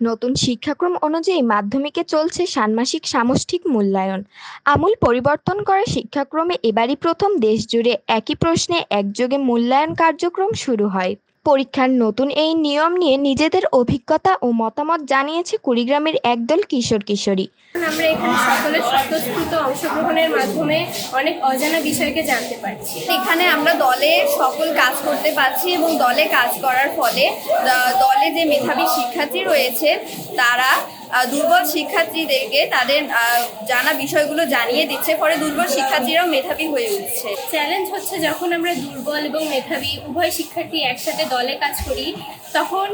নতুন শিক্ষাক্রম অনুযায়ী মাধ্যমিকে চলছে ষান্মাসিক সামষ্টিক মূল্যায়ন। আমূল পরিবর্তন করা শিক্ষাক্রমে এবারই প্রথম দেশজুড়ে একই প্রশ্নে একযোগে মূল্যায়ন কার্যক্রম শুরু হয়। পরীক্ষার নতুন এই নিয়ম নিয়ে নিজেদের অভিজ্ঞতা ও মতামত জানিয়েছে কুড়িগ্রামের একদল কিশোর কিশোরী। আমরা এখানে সকলের স্বতঃস্ফূর্ত অংশগ্রহণের মাধ্যমে অনেক অজানা বিষয়কে জানতে পারছি। এখানে আমরা দলে সকল কাজ করতে পারছি এবং দলে কাজ করার ফলে দলে যে মেধাবী শিক্ষার্থী রয়েছে তারা দুর্বল শিক্ষার্থীদেরকে তাদের জানা বিষয়গুলো জানিয়ে দিচ্ছে, ফলে দুর্বল শিক্ষার্থীরাও মেধাবী হয়ে উঠছে। চ্যালেঞ্জ হচ্ছে যখন আমরা দুর্বল এবং মেধাবী, উভয় শিক্ষার্থী একসাথে দলে কাজ করি, তখন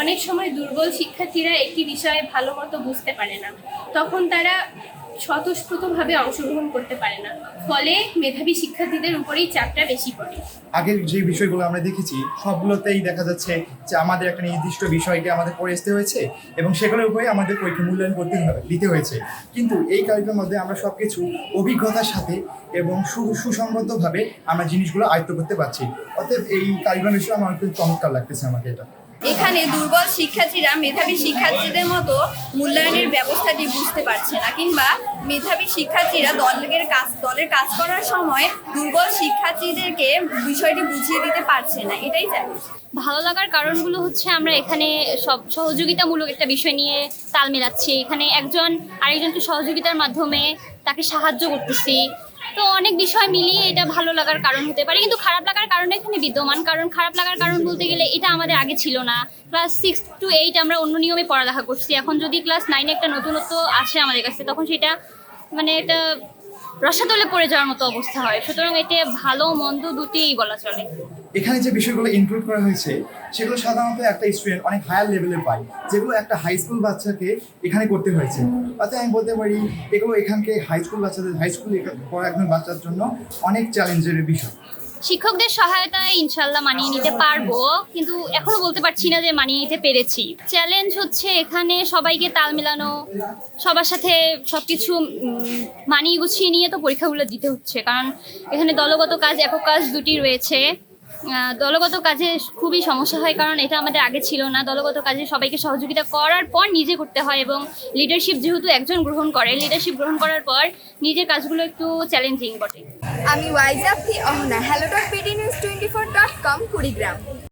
অনেক সময় দুর্বল শিক্ষার্থীরা একটি বিষয়ে ভালো মতো বুঝতে পারে না। তখন তারা স্বতঃস্ফূর্তভাবে অংশগ্রহণ করতে পারে না। ফলে মেধাবী শিক্ষার্থীদের উপরেই চাপটা বেশি পড়ে। আগের যে বিষয়গুলো আমরা দেখেছি, সবগুলোতেই দেখা যাচ্ছে যে আমাদের একটা নির্দিষ্ট বিষয়কে আমাদের পড়ে আসতে হয়েছে এবং সেগুলোর উপরে আমাদের পরীক্ষা মূল্যায়ন করতে দিতে হয়েছে। কিন্তু এই কারিকুলামের মধ্যে আমরা সব কিছু অভিজ্ঞতার সাথে এবং সুসংগতভাবে আমরা জিনিসগুলো আয়ত্ত করতে পারছি। অতএব এই কারিকুলাম বিষয়ে আমার খুব চমৎকার লাগতেছে আমাকে এটা। এখানে দুর্বল শিক্ষার্থীরা, মেধাবী শিক্ষার্থীদের মতো মূল্যায়নের ব্যবস্থাটি বুঝতে পারছে না, কিংবা মেধাবী শিক্ষার্থীরা দলের কাজ দলের কাজ করার সময় দুর্বল শিক্ষার্থীদেরকে বিষয়টি বুঝিয়ে দিতে পারছে না, এটাই চ্যালেঞ্জ ভালো লাগার কারণগুলো হচ্ছে আমরা এখানে সব সহযোগিতামূলক একটা বিষয় নিয়ে তাল মেলাচ্ছি। এখানে একজন আরেকজনকে সহযোগিতার মাধ্যমে তাকে সাহায্য করতেছি। তো অনেক বিষয় মিলিয়ে এটা ভালো লাগার কারণ হতে পারে। কিন্তু খারাপ লাগার কারণ এখানে বিদ্যমান। কারণ খারাপ লাগার কারণ বলতে গেলে এটা আমাদের আগে ছিল না। ক্লাস সিক্স টু এইট আমরা অন্য নিয়মে পড়ালেখা করছি। এখন যদি ক্লাস নাইনে একটা নতুনত্ব আসে আমাদের কাছে, তখন সেটা মানে এটা রসাতলে পড়ে যাওয়ার মতো অবস্থা হয়। সুতরাং এতে ভালো মন্দ দুটিই বলা চলে। এখানে যে বিষয়গুলো ইনক্লুড করা হয়েছে, সেগুলো সাধারণত একটা স্টুডেন্ট অনেক হায়ার লেভেলে পায়, যেগুলো একটা হাই স্কুল বাচ্চাকে এখানে করতে হয়েছে। অর্থাৎ আমি বলতে পারি, এগুলো এখানকে হাই স্কুল বাচ্চাদের হাই স্কুল পড়া একজন বাচ্চার জন্য অনেক চ্যালেঞ্জের বিষয়। শিক্ষকদের সহায়তায় ইনশাল্লাহ মানিয়ে নিতে পারব, কিন্তু এখনও বলতে পারছি না যে মানিয়ে নিতে পেরেছি। চ্যালেঞ্জ হচ্ছে এখানে সবাইকে তাল মেলানো, সবার সাথে সবকিছু মানিয়ে গুছিয়ে নিয়ে তো পরীক্ষাগুলো দিতে হচ্ছে, কারণ এখানে দলগত কাজ, একক কাজ দুটি রয়েছে। দলগত কাজে খুবই সমস্যা হয়, কারণ এটা আমাদের আগে ছিল না। দলগত কাজে সবাইকে সহযোগিতা করার পর নিজে করতে হয় এবং লিডারশিপ যেহেতু একজন গ্রহণ করে লিডারশিপ গ্রহণ করার পর নিজের কাজগুলো একটু চ্যালেঞ্জিং বটে। আমি ওয়াইজাফি Ahona hello dot PT news twenty four dot com Kurigram.